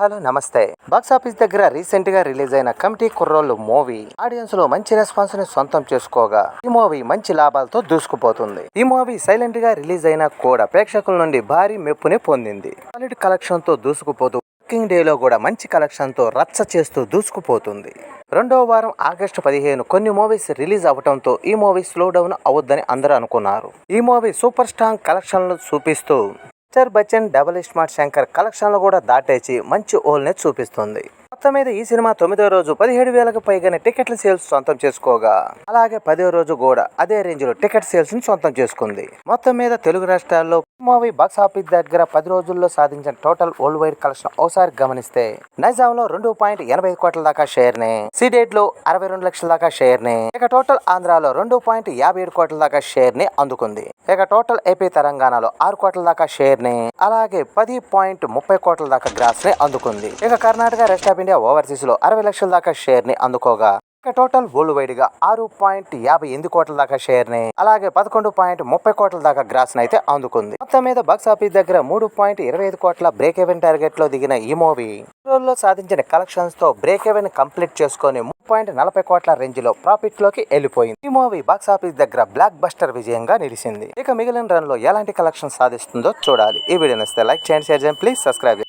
Hello నమస్తే. Box office దగ్గర రీసెంట్గా రిలీజ్ అయిన కమిటీ కుర్రోళ్ళు మూవీ. ఆడియన్స్లో మంచి రెస్పాన్స్ని సొంతం చేసుకోగా ఈ మూవీ మంచి లాభాలతో దూసుకుపోతుంది. ఈ మూవీ సైలెంట్గా రిలీజ్ అయినా కూడా ప్రేక్షకుల నుండి భారీ మెప్పుని పొందింది. సాలిడ్ కలెక్షన్తో దూసుకుపోతూ వర్కింగ్ డేలో కూడా మంచి కలెక్షన్తో రచ్చ చేస్తూ దూసుకుపోతుంది. రెండవ వారం ఆగస్టు పదిహేను కొన్ని మూవీస్ రిలీజ్ అవడంతో ఈ మూవీ స్లో డౌన్ అవద్దని అందరూ అనుకున్నారు. ఈ మూవీ సూపర్ స్ట్రాంగ్ కలెక్షన్లు చూపిస్తూ అమితాబ్ బచ్చన్ డబుల్ స్మార్ట్ శంకర్ కలెక్షన్లు కూడా దాటేసి మంచి ఓల్ని చూపిస్తుంది. మొత్తం మీద ఈ సినిమా తొమ్మిదో రోజు పదిహేడు వేలకు పైగానే టికెట్ల సేల్స్ సొంతం చేసుకోగా. అలాగే పదో రోజు కూడా అదే రేంజ్లో టికెట్ సేల్స్ని సొంతం చేసుకుంది. మొత్తం మీద తెలుగు రాష్ట్రాల్లో మూవీ బాక్స్ ఆఫీస్ దగ్గర పది రోజుల్లో సాధించిన టోటల్ వరల్డ్ వైడ్ కలెక్షన్ ఒకసారి గమనిస్తే నైజాం లో రెండు పాయింట్ ఎనభై కోట్ల దాకా షేర్ని సిడేట్లో అరవై రెండు లక్షల దాకా షేర్ని ఇక టోటల్ ఆంధ్రాలో రెండు పాయింట్ యాభై ఏడు కోట్ల దాకా షేర్ని అందుకుంది. ఇక టోటల్ ఏపీ తెలంగాణలో ఆరు కోట్ల దాకా షేర్ని అలాగే పది పాయింట్ ముప్పై కోట్ల దాకా గ్రాస్ని అందుకుంది. ఇక కర్ణాటక రెస్ట్ ఆఫ్ ఇండియా ఓవర్సీస్లో అరవై లక్షల దాకా షేర్ని అందుకోగా టోటల్ వరల్డ్ వైడ్గా ఆరు పాయింట్ యాభై ఎనిమిది కోట్ల దాకా షేర్ని అలాగే పదకొండు పాయింట్ ముప్పై కోట్ల దాకా గ్రాస్ని అయితే అందుకుంది. మొత్తం మీద బాక్స్ ఆఫీస్ దగ్గర మూడు పాయింట్ ఇరవై ఐదు కోట్ల బ్రేక్ ఎవెన్ టార్గెట్లో దిగిన ఈ మూవీ లో సాధించిన కలెక్షన్స్తో బ్రేక్ ఎవెన్ కంప్లీట్ చేసుకొని మూడు పాయింట్ నలభై కోట్ల రేంజ్లో ప్రాఫిట్లోకి వెళ్ళిపోయింది. ఈ మూవీ బాక్స్ ఆఫీస్ దగ్గర బ్లాక్ బస్టర్ విజయంగా నిలిచింది. ఇక మిగిలిన రన్లో ఎలాంటి కలెక్షన్ సాధిస్తుందో చూడాలి. ఈ వీడియో నచ్చితే లైక్ చేయండి షేర్ చేయండి ప్లీజ్ సబ్స్క్రైబ్